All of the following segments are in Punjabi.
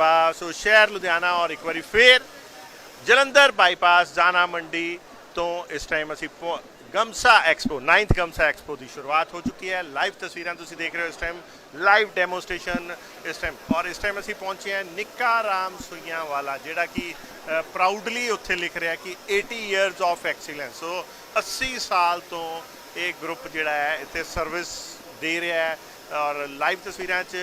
ਮਰਹਬਾ ਸੋ ਸ਼ਹਿਰ ਲੁਧਿਆਣਾ ਔਰ ਇੱਕ ਵਾਰੀ ਫੇਰ ਜਲੰਧਰ ਬਾਈਪਾਸ ਜਾਨਾ ਮੰਡੀ ਤੋਂ ਇਸ ਟਾਈਮ ਅਸੀਂ ਪਹੁੰ- ਗਮਸਾ ਐਕਸਪੋ 9th ਗਮਸਾ ਐਕਸਪੋ ਦੀ ਸ਼ੁਰੂਆਤ ਹੋ ਚੁੱਕੀ ਹੈ। ਲਾਈਵ ਤਸਵੀਰਾਂ ਤੁਸੀਂ ਦੇਖ ਰਹੇ ਹੋ ਇਸ ਟਾਈਮ ਲਾਈਵ ਡੈਮੋਸਟ੍ਰੇਸ਼ਨ ਇਸ ਟਾਈਮ ਔਰ ਇਸ ਟਾਈਮ ਅਸੀਂ ਪਹੁੰਚੇ ਹਾਂ ਨਿੱਕਾ ਰਾਮ ਸੁਈਆਂ ਵਾਲਾ ਜਿਹੜਾ ਕਿ ਪ੍ਰਾਊਡਲੀ ਉੱਥੇ ਲਿਖ ਰਿਹਾ ਕਿ 80 ਇਅਰਸ ਆਫ ਐਕਸੀਲੈਂਸ ਸੋ 80 ਸਾਲ ਤੋਂ ਇਹ ਗਰੁੱਪ ਜਿਹੜਾ ਹੈ, ਇੱਥੇ ਸਰਵਿਸ ਦੇ ਰਿਹਾ ਹੈ। ਔਰ ਲਾਈਵ ਤਸਵੀਰਾਂ 'ਚ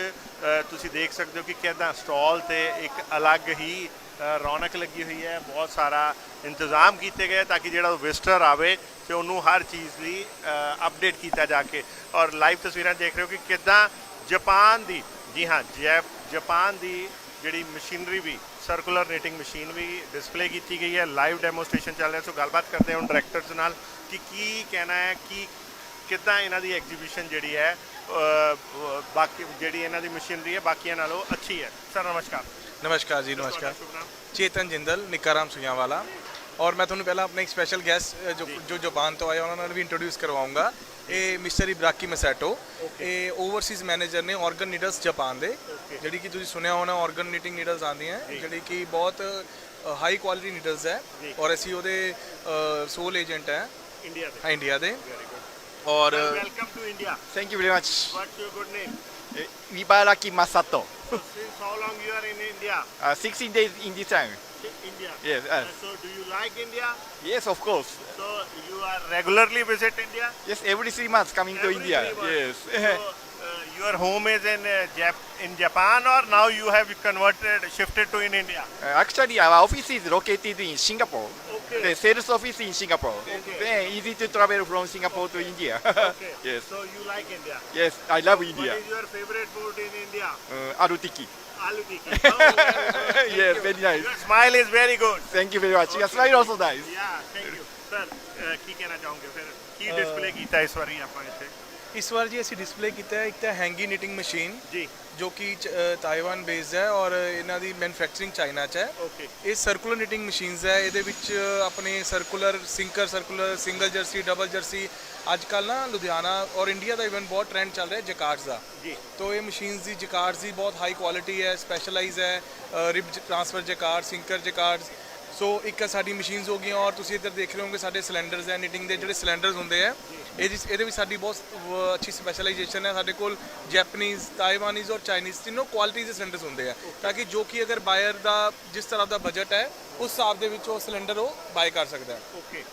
ਤੁਸੀਂ ਦੇਖ ਸਕਦੇ ਹੋ ਕਿ ਕਿੱਦਾਂ ਸਟਾਲ ਤੇ ਇੱਕ ਅਲੱਗ ਹੀ ਰੌਣਕ ਲੱਗੀ ਹੋਈ ਹੈ। ਬਹੁਤ ਸਾਰਾ ਇੰਤਜ਼ਾਮ ਕੀਤੇ ਗਏ ਤਾਂ ਕਿ ਜਿਹੜਾ ਵਿਜ਼ਟਰ ਆਵੇ ਤੇ ਉਹਨੂੰ ਹਰ ਚੀਜ਼ ਦੀ ਅਪਡੇਟ ਕੀਤਾ ਜਾ ਕੇ। ਔਰ ਲਾਈਵ ਤਸਵੀਰਾਂ ਦੇਖ ਰਹੇ ਹੋ ਕਿ ਕਿੱਦਾਂ ਜਾਪਾਨ ਦੀ, ਜੀ ਹਾਂ ਜੈ ਜਾਪਾਨ ਦੀ ਜਿਹੜੀ ਮਸ਼ੀਨਰੀ ਵੀ ਸਰਕੂਲਰ ਨੀਟਿੰਗ ਮਸ਼ੀਨ ਵੀ ਡਿਸਪਲੇ ਕੀਤੀ ਗਈ ਹੈ। ਲਾਈਵ ਡੈਮੋਸਟ੍ਰੇਸ਼ਨ ਚੱਲ ਰਿਹਾ। ਸੋ ਗੱਲਬਾਤ ਕਰਦੇ ਹਾਂ ਹੁਣ ਡਾਇਰੈਕਟਰਸ ਨਾਲ ਕਿ ਕੀ ਕਹਿਣਾ ਹੈ, ਕਿ, ਕਿੱਦਾਂ ਇਹਨਾਂ ਦੀ ਐਗਜ਼ੀਬਿਸ਼ਨ ਜਿਹੜੀ ਹੈ ਬਾਕੀ ਜਿਹੜੀ ਇਹਨਾਂ ਦੀ ਮਸ਼ੀਨਰੀ ਹੈ ਬਾਕੀਆਂ ਨਾਲੋਂ ਅੱਛੀ ਹੈ। ਸਰ ਨਮਸਕਾਰ। ਨਮਸਕਾਰ ਜੀ ਨਮਸਕਾਰ? ਚੇਤਨ ਜਿੰਦਲ ਨਿਕਾਰਾਮ ਸੁਜਾਵਾਲਾ ਔਰ ਮੈਂ ਤੁਹਾਨੂੰ ਪਹਿਲਾਂ ਆਪਣਾ ਇੱਕ ਸਪੈਸ਼ਲ ਗੈਸਟ ਜੋ ਜੋ। ਜਾਪਾਨ ਤੋਂ ਆਏ ਉਹਨਾਂ ਨਾਲ ਵੀ ਇੰਟਰੋਡਿਊਸ ਕਰਵਾਉਂਗਾ। ਇਹ ਮਿਸਟਰ ਇਬਰਾਕੀ ਮਸੈਟੋ। ਇਹ ਓਵਰਸੀਜ਼ ਮੈਨੇਜਰ ਨੇ ਆਰਗਨ ਨੀਡਲਸ ਜਾਪਾਨ ਦੇ। ਜਿਹੜੀ ਕਿ ਤੁਸੀਂ ਸੁਣਿਆ ਹੋਣਾ ਆਰਗਨ ਨੀਟਿੰਗ ਨੀਡਲਸ ਆਉਂਦੀਆਂ ਜਿਹੜੀ ਕਿ ਬਹੁਤ ਹਾਈ ਕੁਆਲਿਟੀ ਨੀਡਲਸ ਹੈ। ਔਰ ਅਸੀਂ ਉਹਦੇ ਸੋਲ ਏਜੰਟ ਹੈ। ਇੰਡੀਆ ਦੇ। ਹਾਂ, ਇੰਡੀਆ ਦੇ। Uh, welcome to India. Thank you very much. What's your good name? Uh, name Masato. since how long you are in india uh, 16 days in this time India. Yes. So, do you like India? Yes, of course. So, you are regularly visit India? Yes, every three months coming to India. Yes. your home is in uh, Jap- in Japan or now you have converted shifted to in India Uh, actually, our office is located in Singapore. Okay. The sales office in Singapore. Okay. Then easy to travel from Singapore to India. okay yes. so you like India Yes, I love what India. is your favorite food in India Uh, Arutiki. aloo tikki oh, very good. Thank Yes, you. very nice. your smile is very good Thank you very much. Your smile also nice. yeah thank you sir uh, ਕੀ ਕਹਿਣਾ ਚਾਹੋਗੇ ਫਿਰ ਕੀ ਡਿਸਪਲੇ ਕੀਤਾ ਇਸ ਵਾਰੀ ਆਪਾਂ ਇੱਥੇ ਇਸ ਵਾਰ ਜੀ ਅਸੀਂ ਡਿਸਪਲੇ ਕੀਤਾ ਹੈ ਇੱਕ ਤਾਂ ਹੈਂਗੀ ਨੀਟਿੰਗ ਮਸ਼ੀਨ ਜੀ। ਜੋ ਕਿ ਤਾਇਵਾਨ ਬੇਸਡ ਹੈ ਔਰ ਇਹਨਾਂ ਦੀ ਮੈਨੂਫੈਕਚਰਿੰਗ ਚਾਈਨਾ 'ਚ ਹੈ। ਓਕੇ। ਇਹ ਸਰਕੂਲਰ ਨੀਟਿੰਗ ਮਸ਼ੀਨਸ ਹੈ। ਇਹਦੇ ਵਿੱਚ ਆਪਣੇ circular sinker circular single jersey double jersey ਅੱਜ ਕੱਲ ਨਾ ਲੁਧਿਆਣਾ ਔਰ ਇੰਡੀਆ ਦਾ ਇਵਨ ਬਹੁਤ ਟ੍ਰੈਂਡ ਚੱਲ ਰਿਹਾ ਜਕਾਰਡਸ ਦਾ। ਜੀ। ਤੋ ਇਹ ਮਸ਼ੀਨਸ ਦੀ ਜਕਾਰਡਸ ਦੀ ਬਹੁਤ ਹਾਈ ਕੁਆਲਿਟੀ ਹੈ ਸਪੈਸ਼ਲਾਈਜ਼ ਹੈ rib transfer jacquard sinker jacquards. So ਇੱਕ ਸਾਡੀ ਮਸ਼ੀਨਸ ਹੋ ਗਈਆਂ ਔਰ ਤੁਸੀਂ ਇੱਧਰ ਦੇਖ ਰਹੇ ਹੋਗੇ ਸਾਡੇ ਸਿਲੰਡਰਸ ਹੈ ਨੀਟਿੰਗ ਦੇ ਜਿਹੜੇ ਸਿਲੰਡਰਸ ਹੁੰਦੇ ਆ ਇਹ ਜਿਸ- ਇਹਦੇ ਵਿੱਚ ਸਾਡੀ ਬਹੁਤ ਅੱਛੀ ਸਪੈਸ਼ਲਾਈਜੇਸ਼ਨ ਹੈ। ਸਾਡੇ ਕੋਲ ਜੈਪਨੀਜ਼ ਤਾਈਵਾਨੀਜ਼ ਔਰ ਚਾਈਨੀਜ਼ ਤਿੰਨੋਂ ਕੁਆਲਿਟੀ ਦੇ ਸਿਲੰਡਰਸ ਹੁੰਦੇ ਆ। ਤਾਂ ਕਿ ਜੋ ਕਿ ਅਗਰ ਬਾਇਰ ਦਾ ਜਿਸ ਤਰ੍ਹਾਂ ਦਾ ਬਜਟ ਹੈ ਉਸ ਹਿਸਾਬ ਦੇ ਵਿੱਚ ਉਹ ਸਿਲੰਡਰ ਉਹ ਬਾਈ ਕਰ ਸਕਦਾ ਹੈ। ਓਕੇ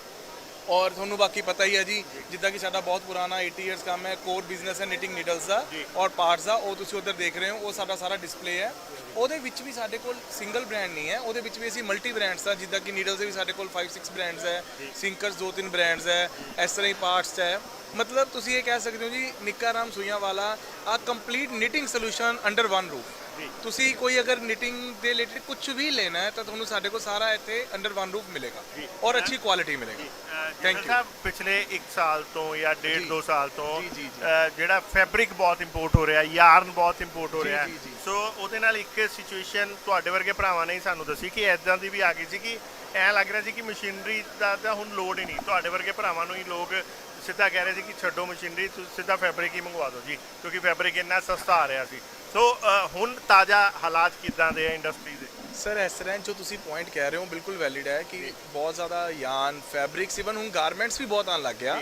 ਔਰ ਤੁਹਾਨੂੰ ਬਾਕੀ ਪਤਾ ਹੀ ਹੈ ਜੀ ਜਿੱਦਾਂ ਕਿ ਸਾਡਾ ਬਹੁਤ ਪੁਰਾਣਾ 80 ਇਅਰਸ ਕੰਮ ਹੈ ਕੋਰ ਬਿਜ਼ਨਸ ਹੈ ਨਿਟਿੰਗ ਨੀਡਲਸ ਦਾ। ਔਰ ਪਾਰਟਸ ਦਾ ਉਹ ਤੁਸੀਂ ਉਧਰ ਦੇਖ ਰਹੇ ਹੋ ਉਹ ਸਾਡਾ ਸਾਰਾ ਡਿਸਪਲੇ ਹੈ ਉਹਦੇ ਵਿੱਚ ਵੀ ਸਾਡੇ ਕੋਲ ਸਿੰਗਲ ਬ੍ਰਾਂਡ ਨਹੀਂ ਹੈ ਉਹਦੇ ਵਿੱਚ ਵੀ ਅਸੀਂ ਮਲਟੀ ਬ੍ਰਾਂਡਸ ਦਾ ਜਿੱਦਾਂ ਕਿ ਨੀਡਲਸ ਦੇ ਵੀ ਸਾਡੇ ਕੋਲ 5 6 ਬ੍ਰਾਂਡਸ ਹੈ ਸਿੰਕਰਸ ਦੋ ਤਿੰਨ ਬ੍ਰਾਂਡਸ ਹੈ ਇਸ ਤਰ੍ਹਾਂ ਹੀ ਪਾਰਟਸ ਹੈ ਮਤਲਬ ਤੁਸੀਂ ਇਹ ਕਹਿ ਸਕਦੇ ਹੋ ਜੀ ਨਿੱਕਾ ਰਾਮ ਸੂਈਆਂ ਵਾਲਾ ਆ complete knitting solution under one roof. ਤੁਸੀਂ ਕੋਈ ਅਗਰ ਨਿਟਿੰਗ ਦੇ ਰਿਲੇਟਡ ਕੁਝ ਵੀ ਲੈਣਾ ਹੈ ਤਾਂ ਤੁਹਾਨੂੰ ਸਾਡੇ ਕੋਲ ਸਾਰਾ ਇੱਥੇ ਅੰਡਰ ਵਨ ਰੂਫ ਮਿਲੇਗਾ ਜੀ। ਔਰ ਅੱਛੀ ਕੁਆਲਿਟੀ ਮਿਲੇਗੀ ਥੈਂਕ you. ਸਾਹਿਬ ਪਿਛਲੇ 1 ਸਾਲ ਤੋਂ ਜਾਂ ਡੇਢ ਜੀ। 2 ਸਾਲ ਤੋਂ ਜੀ, ਜੀ, ਜੀ। ਅ, ਜਿਹੜਾ ਫੈਬਰਿਕ ਬਹੁਤ ਇੰਪੋਰਟ ਹੋ ਰਿਹਾ ਯਾਰਨ ਬਹੁਤ ਇੰਪੋਰਟ ਹੋ ਜੀ, ਰਿਹਾ ਜੀ, ਜੀ। ਸੋ ਉਹਦੇ ਨਾਲ ਇੱਕ ਸਿਚੁਏਸ਼ਨ ਤੁਹਾਡੇ ਵਰਗੇ ਭਰਾਵਾਂ ਨੇ ਹੀ ਸਾਨੂੰ ਦੱਸੀ ਕਿ ਐਦਾਂ ਦੀ ਵੀ ਆ ਗਈ ਸੀ ਕਿ ਐਂ ਲੱਗ ਰਿਹਾ ਸੀ ਕਿ ਮਸ਼ੀਨਰੀ ਦਾ ਤਾਂ ਹੁਣ ਲੋਡ ਹੀ ਨਹੀਂ ਤੁਹਾਡੇ ਵਰਗੇ ਭਰਾਵਾਂ ਨੂੰ ਹੀ ਲੋਕ ਸਿੱਧਾ ਕਹਿ ਰਹੇ ਸੀ ਕਿ ਛੱਡੋ ਮਸ਼ੀਨਰੀ ਤੁਸੀਂ ਸਿੱਧਾ ਫੈਬਰਿਕ ਹੀ ਮੰਗਵਾ ਦਿਓ ਜੀ ਕਿਉਂਕਿ ਫੈਬਰਿਕ ਇੰਨਾ ਸਸਤਾ ਆ ਰਿਹਾ ਸੀ। ਸੋ ਹੁਣ ਤਾਜ਼ਾ ਹਾਲਾਤ ਕਿਦਾਂ ਦੇ ਆ ਇੰਡਸਟਰੀ ਦੇ? ਸਰ ਇਸ ਤਰ੍ਹਾਂ ਜੋ ਤੁਸੀਂ ਪੁਆਇੰਟ ਕਹਿ ਰਹੇ ਹੋ ਬਿਲਕੁਲ ਵੈਲਿਡ ਹੈ ਕਿ ਬਹੁਤ ਜ਼ਿਆਦਾ ਯਾਨ ਫੈਬਰਿਕਸ ਇਵਨ ਹੁਣ ਗਾਰਮੈਂਟਸ ਵੀ ਬਹੁਤ ਆਉਣ ਲੱਗ ਗਿਆ।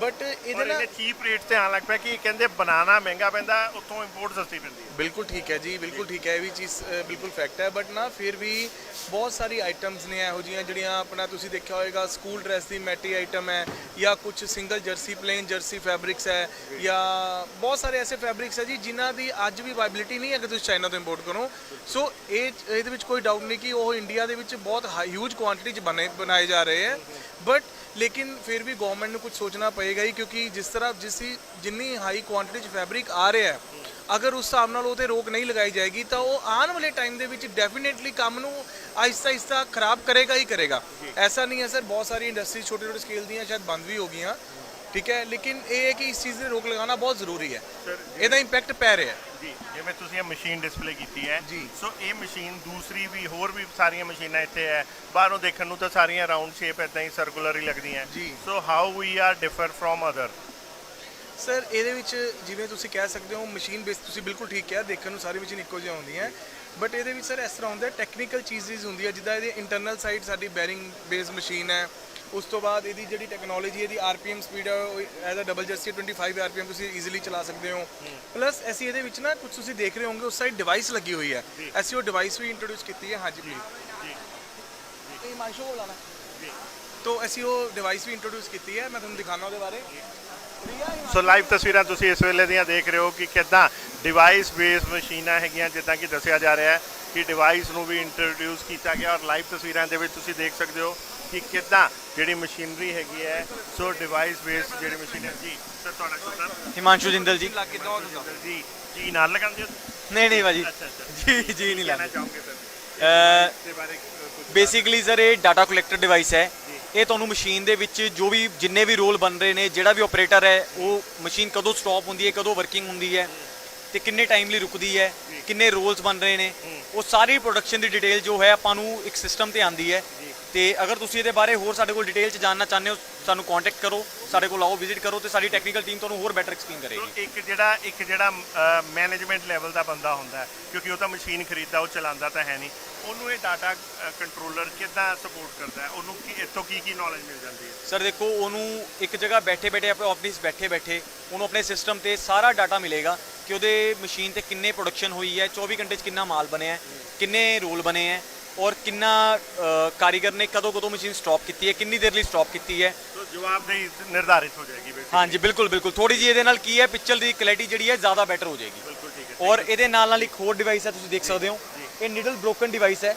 ਬਟ ਇਹਦੇ ਨਾਲ ਇਹਨੇ ਚੀਪ ਰੇਟ ਤੇ ਆਉਣ ਲੱਗ ਪਿਆ ਕਿ ਕਹਿੰਦੇ ਬਣਾਉਣਾ ਮਹਿੰਗਾ ਪੈਂਦਾ ਉੱਥੋਂ ਇੰਪੋਰਟ ਸਸਤੀ ਪੈਂਦੀ ਹੈ। ਬਿਲਕੁਲ ਠੀਕ ਹੈ ਜੀ ਬਿਲਕੁਲ ਠੀਕ ਹੈ ਇਹ ਵੀ ਚੀਜ਼ ਅ, ਬਿਲਕੁਲ ਫੈਕਟ ਹੈ। ਬਟ ਨਾ ਫਿਰ ਵੀ ਬਹੁਤ ਸਾਰੀ ਆਈਟਮਸ ਨੇ ਇਹੋ ਜੀਆਂ ਜਿਹੜੀਆਂ ਆਪਣਾ ਤੁਸੀਂ ਦੇਖਿਆ ਹੋਵੇਗਾ ਸਕੂਲ ਡਰੈਸ ਦੀ ਮੈਟੀ ਆਈਟਮ ਹੈ ਜਾਂ ਕੁਝ single jersey plain jersey fabrics ਹੈ ਜਾਂ ਬਹੁਤ ਸਾਰੇ ਐਸੇ ਫੈਬਰਿਕਸ ਹੈ ਜੀ ਜਿਨ੍ਹਾਂ ਦੀ ਅੱਜ ਵੀ ਵਾਇਬਿਲਿਟੀ ਨਹੀਂ ਹੈ ਕਿ ਤੁਸੀਂ ਚਾਈਨਾ ਤੋਂ ਇੰਪੋਰਟ ਕਰੋ। ਸੋ ਇਹ ਇਹਦੇ ਵਿੱਚ ਕੋਈ ਡਾਊਟ ਨਹੀਂ ਕਿ ਉਹ ਇੰਡੀਆ ਦੇ ਵਿੱਚ ਬਹੁਤ ਹਿਊਜ ਕੁਆਂਟੀਟੀ 'ਚ ਬਣੇ ਬਣਾਏ ਜਾ ਰਹੇ ਹੈ। ਬਟ ਲੇਕਿਨ ਫਿਰ ਵੀ ਗਵਰਨਮੈਂਟ ਨੂੰ ਕੁਝ ਸੋਚਣਾ ਪਏਗਾ ਹੀ ਕਿਉਂਕਿ ਜਿਸ ਤਰ੍ਹਾਂ ਜਿਸ ਜਿੰਨੀ ਹਾਈ ਕੁਆਂਟੀਟੀ 'ਚ ਫੈਬਰਿਕ ਆ ਰਿਹਾ ਹੈ ਅਗਰ ਉਸ ਹਿਸਾਬ ਨਾਲ ਉਹ ਤੇ ਰੋਕ ਨਹੀਂ ਲਗਾਈ ਜਾਏਗੀ ਤਾਂ ਉਹ ਆਉਣ ਵਾਲੇ ਟਾਈਮ ਦੇ ਵਿੱਚ ਡੈਫੀਨੇਟਲੀ ਕੰਮ ਨੂੰ ਆਹਿਸਤਾ ਆਹਿਸਤਾ ਖਰਾਬ ਕਰੇਗਾ ਹੀ ਕਰੇਗਾ। ਐਸਾ ਨਹੀਂ ਹੈ ਸਰ ਬਹੁਤ ਸਾਰੀ ਇੰਡਸਟਰੀ ਛੋਟੇ ਛੋਟੇ ਸਕੇਲ ਦੀਆਂ ਸ਼ਾਇਦ ਬੰਦ ਵੀ ਹੋ ਗਈਆਂ। ਠੀਕ ਹੈ ਲੇਕਿਨ ਇਹ ਹੈ ਕਿ ਇਸ ਚੀਜ਼ ਤੇ ਰੋਕ ਲਗਾਉਣਾ ਬਹੁਤ ਜ਼ਰੂਰੀ ਹੈ ਸਰ ਇਹਦਾ ਇੰਪੈਕਟ ਪੈ ਰਿਹਾ ਹੈ ਜੀ ਜਿਵੇਂ ਤੁਸੀਂ ਇਹ ਮਸ਼ੀਨ ਡਿਸਪਲੇ ਕੀਤੀ ਹੈ ਜੀ। ਸੋ ਇਹ ਮਸ਼ੀਨ ਦੂਸਰੀ ਵੀ ਹੋਰ ਵੀ ਸਾਰੀਆਂ ਮਸ਼ੀਨਾਂ ਇੱਥੇ ਹੈ ਬਾਹਰੋਂ ਦੇਖਣ ਨੂੰ ਤਾਂ ਸਾਰੀਆਂ ਰਾਉਂਡ ਸ਼ੇਪ ਇਦਾਂ ਹੀ ਸਰਕੂਲਰ ਹੀ ਲੱਗਦੀਆਂ ਜੀ। So how we are differ from other sir ਇਹਦੇ ਵਿੱਚ ਜਿਵੇਂ ਤੁਸੀਂ ਕਹਿ ਸਕਦੇ ਹੋ ਮਸ਼ੀਨ ਬੇਸ ਤੁਸੀਂ ਬਿਲਕੁਲ ਠੀਕ ਕਿਹਾ ਦੇਖਣ ਨੂੰ ਸਾਰੀ ਮਸ਼ੀਨ ਇੱਕੋ ਜਿਹੀਆਂ ਹੁੰਦੀਆਂ। ਬਟ ਇਹਦੇ ਵਿੱਚ ਸਰ ਇਸ ਤਰ੍ਹਾਂ ਹੁੰਦਾ ਟੈਕਨੀਕਲ ਚੀਜ਼ਸ ਹੁੰਦੀ ਹੈ ਜਿੱਦਾਂ ਇਹਦੀ ਇੰਟਰਨਲ ਸਾਈਡ ਸਾਡੀ ਬੈਰਿੰਗ ਬੇਸ ਮਸ਼ੀਨ ਹੈ। ਉਸ ਤੋਂ ਬਾਅਦ ਇਹਦੀ ਜਿਹੜੀ ਟੈਕਨੋਲੋਜੀ ਇਹਦੀ ਆਰਪੀਐਮ ਸਪੀਡ ਹੈ as uh double jersey 25 RPM ਤੁਸੀਂ ਈਜ਼ੀਲੀ ਚਲਾ ਸਕਦੇ ਹੋ। ਪਲੱਸ ਅਸੀਂ ਇਹਦੇ ਵਿੱਚ ਨਾ ਕੁਝ ਤੁਸੀਂ ਦੇਖ ਰਹੇ ਹੋਵੋਗੇ ਉਸ ਸਾਈਡ ਡਿਵਾਈਸ ਲੱਗੀ ਹੋਈ ਹੈ। ਅਸੀਂ ਉਹ ਡਿਵਾਈਸ ਵੀ ਇੰਟਰੋਡਿਊਸ ਕੀਤੀ ਹੈ ਹਾਂਜੀ। ਪਲੀਜ਼ ਜੀ। ਇਹ ਮਾਈਸ਼ੋ ਕੋਲ ਆਣਾ ਤੋ ਅਸੀਂ ਉਹ ਡਿਵਾਈਸ ਵੀ ਇੰਟਰੋਡਿਊਸ ਕੀਤੀ ਹੈ ਮੈਂ ਤੁਹਾਨੂੰ ਦਿਖਾਣਾ ਉਹਦੇ ਬਾਰੇ। ਸੋ ਲਾਈਵ ਤਸਵੀਰਾਂ ਤੁਸੀਂ ਇਸ ਵੇਲੇ ਦੀਆਂ ਦੇਖ ਰਹੇ ਹੋ ਕਿ ਕਿੱਦਾਂ ਡਿਵਾਈਸ ਬੇਸ ਮਸ਼ੀਨਾਂ ਹੈਗੀਆਂ ਜਿੱਦਾਂ ਕਿ ਦੱਸਿਆ ਜਾ ਰਿਹਾ ਹੈ ਕਿ ਡਿਵਾਈਸ ਨੂੰ ਵੀ ਇੰਟਰੋਡਿਊਸ ਕੀਤਾ ਗਿਆ ਔਰ ਲਾਈਵ ਤਸਵੀਰਾਂ ਦੇ ਵਿੱਚ ਤੁਸੀਂ ਦੇਖ ਸਕਦੇ ਹੋ ਕਿ ਕਿੱਦਾਂ ਜਿਹੜੀ ਮਸ਼ੀਨਰੀ ਹੈਗੀ ਹੈ। ਸੋ ਡਿਵਾਈਸ ਬੇਸ ਜਿਹੜੀ ਮਸ਼ੀਨ ਹੈ ਜੀ ਸਰ ਤੁਹਾਡਾ ਨਾਮ? ਹਿਮਾਂਸ਼ੂ ਜਿੰਦਲ ਜੀ। ਜੀ ਜੀ ਨਾਲ ਲਗਾਉਂਦੇ ਹੋ? ਨਹੀਂ ਨਹੀਂ ਭਾਜੀ। ਅੱਛਾ ਅੱਛਾ। ਜੀ ਜੀ ਨਹੀਂ ਕਹਿਣਾ ਲਾਉਂਦੇ। ਚਾਹੋਗੇ ਸਰ ਇਸ ਬਾਰੇ ਕੁਝ ਬੇਸਿਕਲੀ ਸਰ ਇਹ ਡਾਟਾ ਕਲੈਕਟਰ ਡਿਵਾਈਸ ਹੈ। ਇਹ ਤੁਹਾਨੂੰ ਮਸ਼ੀਨ ਦੇ ਵਿੱਚ ਜੋ ਵੀ ਜਿੰਨੇ ਵੀ ਰੋਲ ਬਣ ਰਹੇ ਨੇ ਜਿਹੜਾ ਵੀ ਆਪਰੇਟਰ ਹੈ ਉਹ ਮਸ਼ੀਨ ਕਦੋਂ ਸਟਾਪ ਹੁੰਦੀ ਹੈ ਕਦੋਂ ਵਰਕਿੰਗ ਹੁੰਦੀ ਹੈ ਤੇ ਕਿੰਨੇ ਟਾਈਮ ਲਈ ਰੁਕਦੀ ਹੈ ਕਿੰਨੇ ਰੋਲਸ ਬਣ ਰਹੇ ਨੇ ਉਹ ਸਾਰੀ ਪ੍ਰੋਡਕਸ਼ਨ ਦੀ ਡਿਟੇਲ ਜੋ ਹੈ ਆਪਾਂ ਨੂੰ ਇੱਕ ਸਿਸਟਮ ਤੇ ਆਂਦੀ ਹੈ। ਤੇ ਅਗਰ ਤੁਸੀਂ ਇਹਦੇ ਬਾਰੇ ਹੋਰ ਸਾਡੇ ਕੋਲ ਡਿਟੇਲ ਚ ਜਾਣਨਾ ਚਾਹੁੰਦੇ ਹੋ ਸਾਨੂੰ ਕੰਟੈਕਟ ਕਰੋ ਸਾਡੇ ਕੋਲ ਆਓ ਵਿਜ਼ਿਟ ਕਰੋ ਤੇ ਸਾਡੀ ਟੈਕਨੀਕਲ ਟੀਮ ਤੁਹਾਨੂੰ ਹੋਰ ਬੈਟਰ ਐਕਸਪਲੇਨ ਕਰੇਗੀ। ਇੱਕ ਜਿਹੜਾ ਇੱਕ ਜਿਹੜਾ ਮੈਨੇਜਮੈਂਟ ਲੈਵਲ ਦਾ ਬੰਦਾ ਹੁੰਦਾ ਕਿਉਂਕਿ ਉਹ ਤਾਂ ਮਸ਼ੀਨ ਖਰੀਦਦਾ ਉਹ ਚਲਾਉਂਦਾ ਤਾਂ ਹੈ ਨਹੀਂ ਉਹਨੂੰ ਇਹ ਡਾਟਾ ਕੰਟਰੋਲਰ ਕਿੱਦਾਂ ਸਪੋਰਟ ਕਰਦਾ ਹੈ ਉਹਨੂੰ ਕੀ ਇੱਥੋਂ ਕੀ ਕੀ ਨੌਲੇਜ ਮਿਲ ਜਾਂਦੀ ਹੈ? ਸਰ ਦੇਖੋ ਉਹਨੂੰ ਇੱਕ ਜਗ੍ਹਾ ਬੈਠੇ ਬੈਠੇ ਆਪਣੇ ਆਫਿਸ ਬੈਠੇ ਬੈਠੇ ਉਹਨੂੰ ਆਪਣੇ ਸਿਸਟਮ ਤੇ ਸਾਰਾ ਡਾਟਾ ਮਿਲੇਗਾ ਕਿ ਉਹਦੇ ਮਸ਼ੀਨ ਤੇ ਕਿੰਨੇ ਪ੍ਰੋਡਕਸ਼ਨ ਹੋਈ ਹੈ 24 ਘੰਟੇ 'ਚ ਕਿੰਨਾ ਮਾਲ ਬਣਿਆ ਹੈ ਕਿੰਨੇ ਰੋਲ ਬਣੇ ਹੈ ਔਰ ਕਿੰਨਾ ਕਾਰੀਗਰ ਨੇ ਕਦੋਂ ਕਦੋਂ ਮਸ਼ੀਨ ਸਟਾਪ ਕੀਤੀ ਹੈ ਕਿੰਨੀ ਦੇਰ ਲਈ ਸਟਾਪ ਕੀਤੀ ਹੈ? ਸੋ ਜਵਾਬਦੇਹੀ ਨਿਰਧਾਰਿਤ ਹੋ ਜਾਏਗੀ basically। ਹਾਂਜੀ ਬਿਲਕੁਲ ਬਿਲਕੁਲ। ਥੋੜੀ ਜਿਹੀ ਇਹਦੇ ਨਾਲ ਕੀ ਹੈ ਪਿਕਚਰ ਦੀ ਕੁਆਲਿਟੀ ਜਿਹੜੀ ਹੈ ਜ਼ਿਆਦਾ ਬੈਟਰ ਹੋ ਜਾਏਗੀ। ਬਿਲਕੁਲ ਠੀਕ ਹੈ ਔਰ ਇਹਦੇ ਨਾਲ ਨਾਲ ਇੱਕ ਹੋਰ ਡਿਵਾਈਸ ਹੈ ਤੁਸੀਂ ਦੇਖ ਸਕਦੇ ਹੋ। ਇਹ ਨੀਡਲ ਬ੍ਰੋਕਨ ਡਿਵਾਈਸ ਹੈ।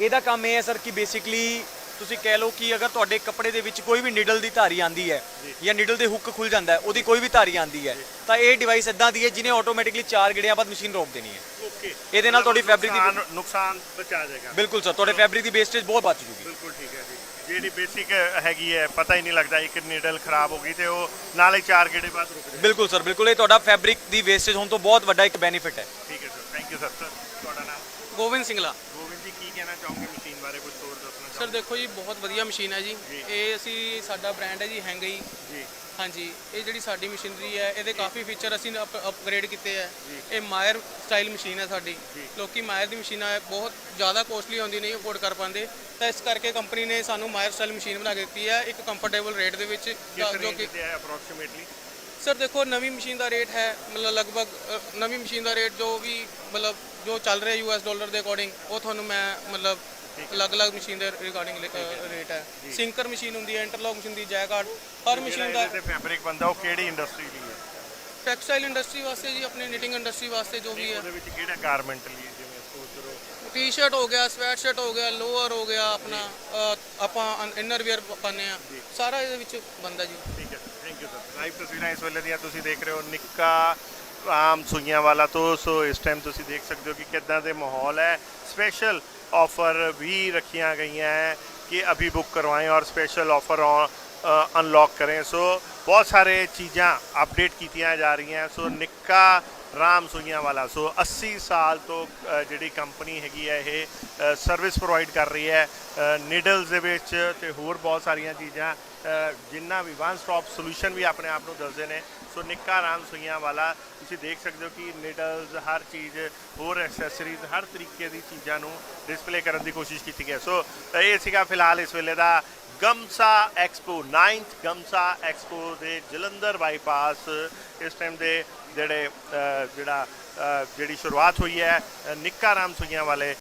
ਇਹਦਾ ਕੰਮ ਇਹ ਹੈ ਸਰ ਕਿ ਬੇਸਿਕਲੀ ਤੁਸੀਂ ਕਹਿ ਲਓ ਕਿ ਅਗਰ ਤੁਹਾਡੇ ਕੱਪੜੇ ਦੇ ਵਿੱਚ ਕੋਈ ਵੀ ਨੀਡਲ ਦੀ ਧਾਰੀ ਆਂਦੀ ਹੈ ਜਾਂ। ਨੀਡਲ ਦੇ ਹੁੱਕ ਖੁੱਲ ਜਾਂਦਾ ਹੈ ਉਹਦੀ ਕੋਈ ਵੀ ਧਾਰੀ ਆਂਦੀ ਹੈ ਤਾਂ ਇਹ ਡਿਵਾਈਸ ਇਦਾਂ ਦੀ ਹੈ ਜਿਹਨੇ ਆਟੋਮੈਟਿਕਲੀ ਚਾਰ ਗੇੜਿਆਂ ਬਾਅਦ ਮਸ਼ੀਨ ਰੋਕ ਦੇਣੀ ਹੈ। ਓਕੇ। ਇਹਦੇ ਨਾਲ ਤੁਹਾਡੀ ਫੈਬਰਿਕ ਦੀ ਨੁਕਸਾਨ ਬਚਾ ਜਾਏਗਾ। ਬਿਲਕੁਲ ਸਰ ਤੁਹਾਡੇ ਫੈਬਰਿਕ ਦੀ ਵੇਸਟੇਜ ਬਹੁਤ ਬਚ ਜੂਗੀ। ਬਿਲਕੁਲ ਠੀਕ ਹੈ ਜੀ। ਜਿਹੜੀ ਬੇਸਿਕ ਹੈਗੀ ਹੈ ਪਤਾ ਹੀ ਨਹੀਂ ਲੱਗਦਾ ਇੱਕ ਨੀਡਲ ਖਰਾਬ ਹੋ ਗਈ ਤੇ ਉਹ ਨਾਲੇ ਚਾਰ ਗੇੜੇ ਬਾਅਦ ਰੁਕ ਜਾਏ ਬਿਲਕੁਲ ਸਰ ਬਿਲਕੁਲ ਇਹ ਤੁਹਾਡਾ ਫੈਬਰਿਕ ਦੀ ਵੇਸਟੇਜ ਹੋਣ ਤੋਂ ਬਹੁਤ ਵੱਡਾ ਇੱਕ ਬੈਨੀਫਿਟ ਹੈ। ਠੀਕ ਹੈ ਸਰ ਥੈਂਕ ਯੂ ਸਰ ਤੁਹਾਡਾ ਨਾਮ? ਗੋਬਿੰਦ ਸਿੰਗਲਾ ਗੋਬਿੰਦ ਜੀ ਕੀ ਕਹਿਣਾ ਚਾਹੋਗੇ ਮਸ਼ੀਨ ਬਾਰੇ ਕੁਝ ਹੋਰ ਦੱਸਣਾ ਸਰ ਦੇਖੋ ਜੀ ਬਹੁਤ ਵਧੀਆ ਮਸ਼ੀਨ ਹੈ ਜੀ। ਇਹ ਅਸੀਂ ਸਾਡਾ ਬ੍ਰਾਂਡ ਹੈ ਜੀ ਹੈਂਗਈ ਜੀ। ਹਾਂਜੀ ਇਹ ਜਿਹੜੀ ਸਾਡੀ ਮਸ਼ੀਨਰੀ ਹੈ ਇਹਦੇ ਕਾਫੀ ਫੀਚਰ ਅਸੀਂ ਅਪਗ੍ਰੇਡ ਕੀਤੇ ਹੈ। ਇਹ ਮਾਇਰ ਸਟਾਈਲ ਮਸ਼ੀਨ ਹੈ ਸਾਡੀ। ਲੋਕੀ ਮਾਇਰ ਦੀ ਮਸ਼ੀਨਾਂ ਹੈ ਬਹੁਤ ਜ਼ਿਆਦਾ ਕੋਸਟਲੀ ਹੁੰਦੀ ਨਹੀਂ ਅਫੋਰਡ ਕਰ ਪਾਉਂਦੇ। ਤਾਂ ਇਸ ਕਰਕੇ ਕੰਪਨੀ ਨੇ ਸਾਨੂੰ ਮਾਇਰ ਸਟਾਈਲ ਮਸ਼ੀਨ ਬਣਾ ਕੇ ਦਿੱਤੀ ਹੈ ਇੱਕ ਕੰਫਰਟੇਬਲ ਰੇਟ ਦੇ ਵਿੱਚ ਜੋ ਕਿ ਅਪਰੋਕਸੀਮੇਟਲੀ ਸਰ ਦੇਖੋ ਨਵੀਂ ਮਸ਼ੀਨ ਦਾ ਰੇਟ ਹੈ ਮਤਲਬ ਲਗਭਗ ਨਵੀਂ ਮਸ਼ੀਨ ਦਾ ਰੇਟ ਜੋ ਵੀ ਮਤਲਬ ਜੋ ਚੱਲ ਰਿਹਾ ਯੂਐਸ ਡਾਲਰ ਦੇ ਅਕੋਰਡਿੰਗ ਉਹ ਤੁਹਾਨੂੰ ਮੈਂ ਮਤਲਬ ਅਲੱਗ-ਅਲੱਗ ਮਸ਼ੀਨ ਦੇ ਰਿਗਾਰਡਿੰਗ ਰੇਟ ਹੈ। ਸਿੰਕਰ ਮਸ਼ੀਨ ਹੁੰਦੀ ਹੈ ਇੰਟਰਲੌਕ ਮਸ਼ੀਨ ਦੀ ਜੈਕਾਰਡ ਹਰ ਮਸ਼ੀਨ ਦਾ ਤੇ ਫੈਬਰਿਕ ਬੰਦਾ ਉਹ ਕਿਹੜੀ ਇੰਡਸਟਰੀ ਲਈ ਹੈ? ਟੈਕਸਟਾਈਲ ਇੰਡਸਟਰੀ ਵਾਸਤੇ ਜੀ ਆਪਣੀ ਨਿਟਿੰਗ ਇੰਡਸਟਰੀ ਵਾਸਤੇ ਜੋ ਵੀ ਹੈ। ਉਹਦੇ ਵਿੱਚ ਕਿਹੜਾ ਗਾਰਮੈਂਟ ਲਈ? ਜਿਵੇਂ ਸਪੋਜ਼ ਕਰੋ ਟੀ-ਸ਼ਰਟ ਹੋ ਗਿਆ ਸਵੈਟ ਸ਼ਰਟ ਹੋ ਗਿਆ ਲੋਅਰ ਹੋ ਗਿਆ ਆਪਣਾ ਆਪਾਂ ਇਨਰ ਵੇਅਰ ਪਾਉਂਦੇ ਆ ਸਾਰਾ ਇਹਦੇ ਵਿੱਚ ਬੰਦਾ ਜੀ। ਠੀਕ ਹੈ। ਥੈਂਕ ਯੂ ਸਰ ਲਾਈਵ ਤਸਵੀਰਾਂ ਇਸ ਵੇਲੇ ਦੀਆਂ ਤੁਸੀਂ ਦੇਖ ਰਹੇ ਹੋ ਨਿੱਕਾ ਆਮ ਸੁਈਆਂ ਵਾਲਾ ਤੋਂ। ਸੋ ਇਸ ਟਾਈਮ ਤੁਸੀਂ ਦੇਖ ਸਕਦੇ ਹੋ ਕਿ ਕਿੱਦਾਂ ਦੇ ਮਾਹੌਲ ਹੈ। ਸਪੈਸ਼ਲ ऑफ़र भी रखियाँ गई हैं कि अभी बुक करवाएं और स्पेशल ऑफ़र अनलॉक करें सो बहुत सारे चीज़ा अपडेट कीतियां जा रही हैं सो निक्का ਰਾਮ ਸੁਈਆਂ ਵਾਲਾ। ਸੋ 80 ਸਾਲ ਤੋਂ ਜਿਹੜੀ ਕੰਪਨੀ ਹੈਗੀ ਹੈ, ਇਹ ਸਰਵਿਸ ਪ੍ਰੋਵਾਈਡ ਕਰ ਰਹੀ ਹੈ। ਨਿਡਲਸ ਦੇ ਵਿੱਚ ਤੇ ਹੋਰ ਬਹੁਤ ਸਾਰੀਆਂ ਚੀਜ਼ਾਂ ਜਿੰਨਾ ਵੀ ਵਨ ਸਟਾਪ ਸੋਲੂਸ਼ਨ ਵੀ ਆਪਣੇ ਆਪ ਨੂੰ ਦੱਸਦੇ ਨੇ। ਸੋ ਨਿੱਕਾ ਰਾਮ ਸੁਈਆਂ ਵਾਲਾ, ਤੁਸੀਂ ਦੇਖ ਸਕਦੇ ਹੋ ਕਿ ਨੀਡਲਸ ਹਰ ਚੀਜ਼, ਹੋਰ ਐਕਸੈਸਰੀਜ਼ ਹਰ ਤਰੀਕੇ ਦੀ ਚੀਜ਼ਾਂ ਨੂੰ ਡਿਸਪਲੇ ਕਰਨ ਦੀ ਕੋਸ਼ਿਸ਼ ਕੀਤੀ ਗਈ ਹੈ। ਸੋ ਇਹ ਸੀਗਾ ਫਿਲਹਾਲ ਇਸ ਵੇਲੇ ਦਾ ਗਮਸਾ ਐਕਸਪੋ 9th ਗਮਸਾ ਐਕਸਪੋ ਦੇ ਜਲੰਧਰ ਬਾਈਪਾਸ ਇਸ ਟਾਈਮ ਦੇ ਜਿਹੜੇ ਜਿਹੜਾ ਜਿਹੜੀ ਸ਼ੁਰੂਆਤ ਹੋਈ ਹੈ ਨਿੱਕਾ ਰਾਮ ਸੁਈਆਂ ਵਾਲੇ